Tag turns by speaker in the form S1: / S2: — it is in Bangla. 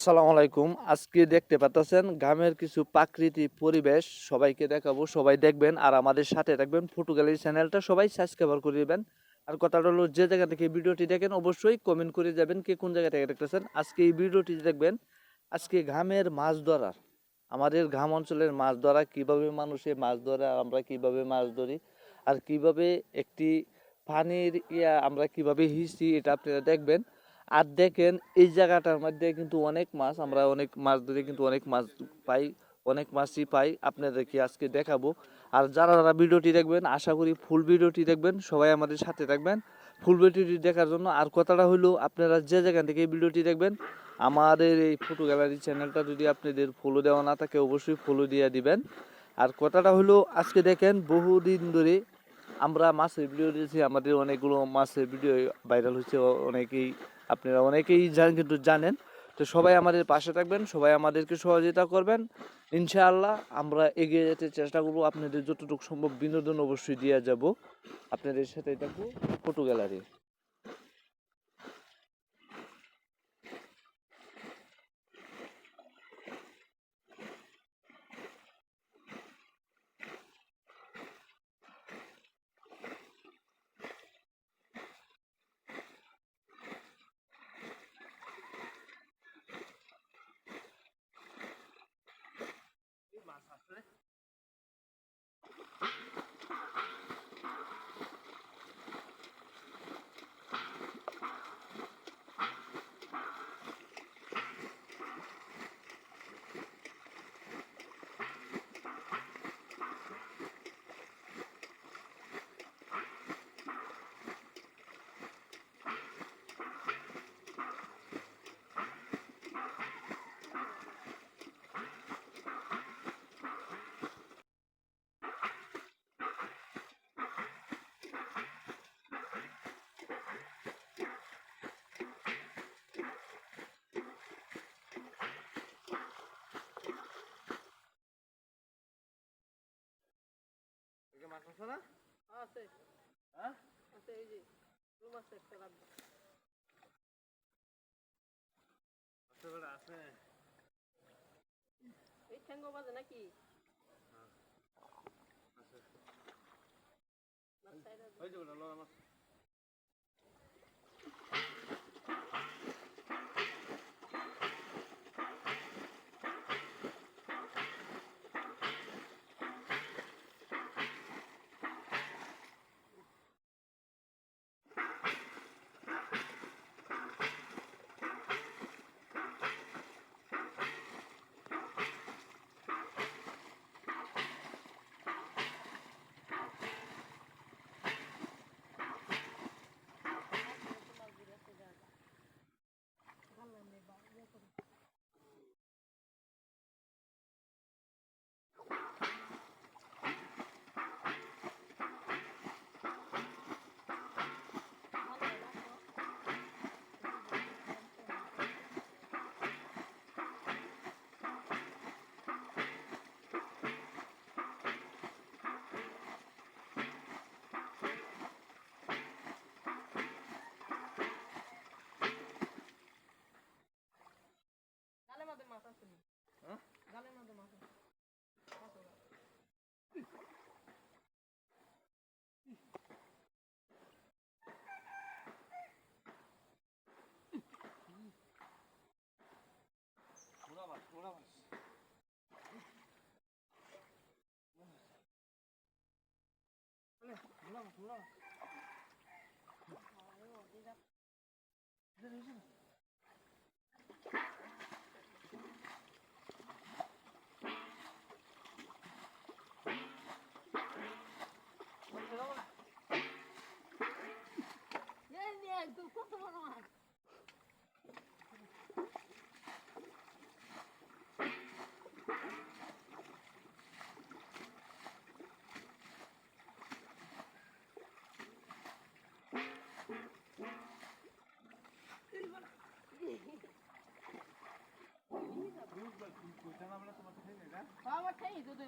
S1: আসসালামু আলাইকুম। আজকে দেখতে পাচ্ছেন গ্রামের কিছু প্রাকৃতিক পরিবেশ। সবাইকে দেখাবো, সবাই দেখবেন আর আমাদের সাথে থাকবেন ফটো গ্যালারি চ্যানেলটা সবাই সাবস্ক্রাইব করে দিবেন। আর কথাটা হলো, যে জায়গা থেকে ভিডিওটি দেখেন অবশ্যই কমেন্ট করে যাবেন কে কোন জায়গা থেকে দেখতেছেন। আজকে এই ভিডিওটি দেখবেন, আজকে গ্রামের মাছ ধরার। আমাদের গ্রাম অঞ্চলের মাছ ধরা, কীভাবে মানুষে মাছ ধরে আমরা কীভাবে মাছ ধরি, আর কীভাবে একটি পানির ইয়া আমরা কীভাবে হিসি, এটা আপনারা দেখবেন। আর দেখেন, এই জায়গাটার মধ্যে কিন্তু অনেক মাছ, আমরা অনেক মাছ ধরে কিন্তু অনেক মাছ পাই, অনেক মাছই পাই। আপনাদেরকে আজকে দেখাবো। আর যারা যারা ভিডিওটি দেখবেন, আশা করি ফুল ভিডিওটি দেখবেন, সবাই আমাদের সাথে থাকবেন। ফুল ভিডিওটি দেখার জন্য আর কথাটা হলো আপনারা যে যেখান থেকে এই ভিডিওটি দেখবেন, আমাদের এই ফটো গ্যালারি চ্যানেলটা যদি আপনাদের ফলো দেওয়া না থাকে, অবশ্যই ফলো দিয়ে দিবেন। আর কথাটা হলো আজকে দেখেন, বহুদিন ধরে আমরা মাছের ভিডিও দিয়েছি আমাদের অনেকগুলো মাছের ভিডিও ভাইরাল হচ্ছে অনেকেই আপনারা অনেকেই জানেন, কিন্তু জানেন। তো সবাই আমাদের পাশে থাকবেন, সবাই আমাদেরকে সহযোগিতা করবেন। ইনশাআল্লাহ আমরা এগিয়ে যেতে চেষ্টা করব। আপনাদের যতটুকু সম্ভব বিনোদন অবশ্যই দিয়ে যাব। আপনাদের সাথে থাকব ফটো গ্যালারি। মাছ আছে না
S2: আছে।
S1: হ্যাঁ?
S2: আছে এই যে রুম আছে একটা রাখব
S1: আছে।
S2: এই ঠ্যাঙ্গ বাজে নাকি? আছে। ওরা
S1: মাছ ওরা মাছ ওরা মাছ ওরা মাছ
S2: আমার খাই দুধ